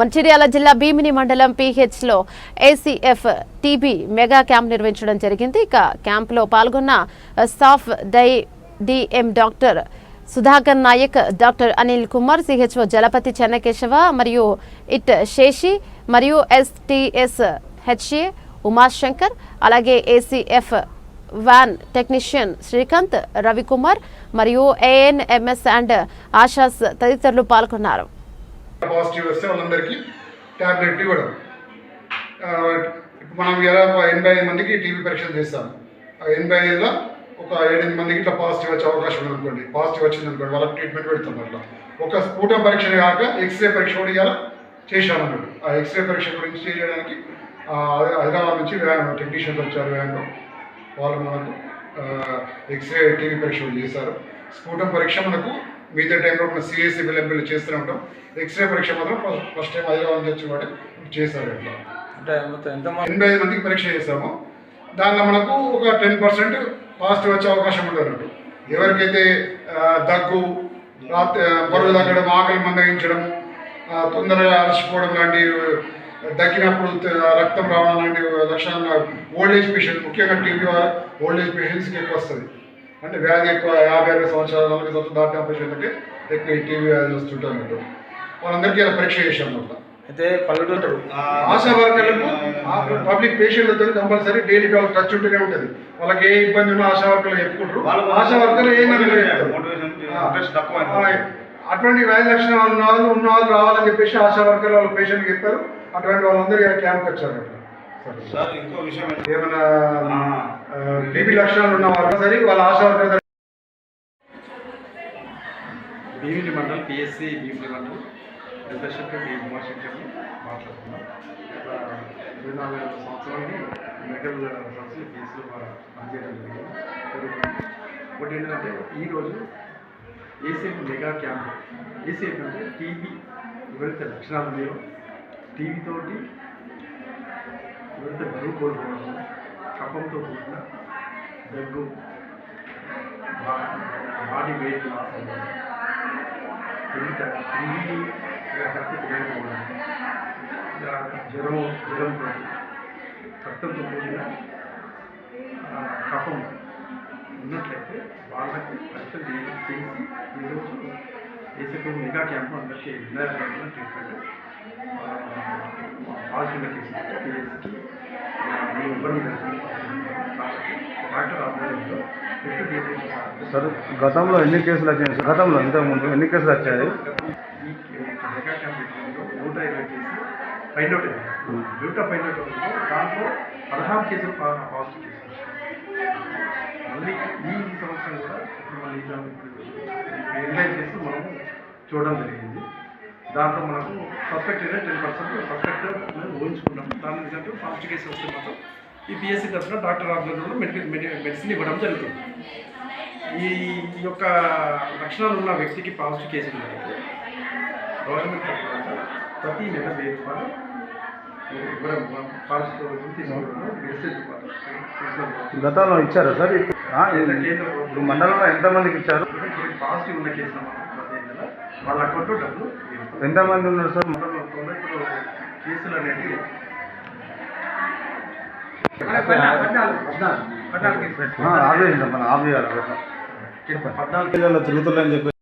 మంచిర్యాల జిల్లా భీమిని మండలం PH లో ఏసీఎఫ్ టీబీ మెగా క్యాంప్ నిర్వహించడం జరిగింది. ఇక క్యాంపులో పాల్గొన్న staff die DM doctor Sudhakar Naik doctor Anil Kumar CHO Jalapathi Chennakesava మరియు ఇట్ శేషి మరియు ఎస్టీఎస్ హెచ్ఏ ఉమాశంకర్ అలాగే ACF van technician Srikanth Ravikumar మరియు ఏఎన్ఎంఎస్ అండ్ ఆశాస్ తదితరులు పాల్గొన్నారు. పాజిటివ్ వస్తే వాళ్ళందరికీ ట్యాబ్లెట్లు ఇవ్వడం. ఇప్పుడు మనం ఎలా ఒక ఎనభై ఐదు మందికి టీబీ పరీక్షలు చేస్తాం. ఆ ఎనభై ఐదులో ఒక ఏడెనిమిది మందికి ఇట్లా పాజిటివ్ వచ్చే అవకాశం ఉంది అనుకోండి పాజిటివ్ వచ్చింది అనుకోండి వాళ్ళకి ట్రీట్మెంట్ పెడతాం అట్లా. ఒక స్ఫూటం పరీక్షలు కాక ఎక్స్రే పరీక్ష కూడా ఇవాళ చేశాను అన్నట్టు ఆ ఎక్స్రే పరీక్ష గురించి చేయడానికి హైదరాబాద్ నుంచి వ్యాన్ టెక్నీషియన్స్ వచ్చారు వ్యాన్లో వాళ్ళు మనకు ఎక్స్రే టీవీ పరీక్ష చేశారు. స్ఫూటం పరీక్ష మనకు మిగతా టైంలో మన సిఎస్సి బిల్ఎంపీలు చేస్తూనే ఉంటాం. ఎక్స్రే పరీక్ష మాత్రం ఫస్ట్ టైం హైదరాబాద్ నుంచి వచ్చి వాటి చేశారు ఇట్లా ఎనభై ఐదు మందికి పరీక్ష చేస్తాము దానిలో మనకు ఒక టెన్ పర్సెంట్ పాజిటివ్ వచ్చే అవకాశం అన్నట్టు ఎవరికైతే దగ్గు రాత్రి బరువు తగ్గడం ఆకలి మందగించడం తొందరగా అలసిపోవడం లాంటి దగ్గినప్పుడు త- రక్తం రావడం లాంటి లక్షణాలు ఓల్డ్ ఏజ్ పేషెంట్ ముఖ్యంగా టీబీ ఓల్డ్ ఏజ్ పేషెంట్స్కి ఎక్కువ వస్తుంది. అంటే వ్యాధి ఎక్కువ యాభై అరవై సంవత్సరాల నలభై సంవత్సరాలు దాటిన పేషెంట్లకి ఎక్కువ ఈ టీబీ వ్యాధి వస్తుంటుంది అన్నట్టు. వాళ్ళందరికీ ఇలా పరీక్ష చేశాం అన్నమాట. అయితే పల్లెటూరు ఆశా వర్కర్లకు పబ్లిక్ పేషెంట్లతో కంపల్సరీ డైలీ వాళ్ళకి టచ్ ఉంటూనే ఉంటుంది. వాళ్ళకి ఏ ఇబ్బంది ఉన్నా ఆశా వర్కర్లు చెప్పుకుంటారు. ఆశా వర్కర్లు ఏం అటువంటి వ్యాధి లక్షణాలు ఉన్న వాళ్ళు ఉన్న వాళ్ళు రావాలని చెప్పేసి ఆశా వర్కర్లు వాళ్ళ పేషెంట్కి చెప్తారు అటువంటి వాళ్ళందరూ క్యాంప్కి వచ్చారు. సార్ ఇంకో విషయం ఏమైనా బీపీ లక్షణాలు ఉన్న వాళ్ళు సరే వాళ్ళ ఆశా భీమిలి మండల్ పిఎస్సి భీమిలి మండల్ నిర్దేశకుడు డి ఉమాశంకర్ని మాట్లాడుతున్నాం గత ఇరవై నాలుగు సంవత్సరాలు మెడికల్ సంస్థలు పిఎస్సిలో పనిచేయడం జరిగింది. ఒకటి ఏంటంటే ఈరోజు ఏసీఎఫ్ మెగా క్యాంప్ ఏసీఎఫ్ అంటే టీబీ ఎవరైతే లక్షణాలు లేవో టీబీ తోటి ఎవరైతే బరువు కోల్పోవడం కఫంతో కూడిన దగ్గు బా- బాడీ వెయిట్ లాస్ అవ్వడం తిరిగి తిరిగి కరెక్ట్ తిరగకపోవడం ఇలా జ్వరం జ్వరంతో రక్తంతో కూడిన ఆ, కఫం ఉన్నట్లయితే వాళ్ళకి పరీక్షలు చేసి చేసి ఈరోజు ఏసీపీ మెగా క్యాంప్ అందరికీ విద్యార్థులకు ట్రీట్మెంట్ పాజిటివ్ కేసు పిఎస్కి సార్ గతంలో ఎన్ని కేసులు వచ్చాయి? సార్ గతంలో ఇంతకుముందు ఎన్ని కేసులు వచ్చాయి? నూట ఇరవై కేసులు ఫైండ్ అవుట్ అయ్యాయి నూట ఫైండ్ అవుట్ దాంట్లో పదహారు కేసులు పాజిటివ్ కేసులు మళ్ళీ ఈ సంవత్సరం కూడా ఇప్పుడు మళ్ళీ ఈ కేసులు మనము చూడడం జరిగింది. దాంట్లో మనకు సస్పెక్ట్ అయితే టెన్ పర్సెంట్ సస్పెక్ట్ మేము ఊహించుకున్నాం దాని రిజల్ట్ పాజిటివ్ కేసు వస్తే మాత్రం ఈ పిఎస్సి తరఫున డాక్టర్ ఆధ్వర్యంలో మెడికల్ మెడిసిన్ ఇవ్వడం జరుగుతుంది. ఈ ఈ యొక్క లక్షణాలు ఉన్న వ్యక్తికి పాజిటివ్ కేసు ఉన్నట్లయితే గవర్నమెంట్ తరఫున ప్రతి నెల వెయ్యి రూపాయలు ఇవ్వడం పాజిటివ్ తీసుకోవడం గతంలో ఇచ్చారా సార్? ఇప్పుడు మండలంలో ఎంతమందికి ఇచ్చారు? పాజిటివ్ ఉన్న కేసులు వాళ్ళ అకౌంట్లో డబ్బులు వేస్తారు. ఎంతమంది ఉన్నారు సార్? కేసులు అనేవి పద్నాలుగు ఆపేయండి మన ఆపేయాలి పద్నాలుగు. పిల్లలు తిరుగుతున్నారని చెప్పి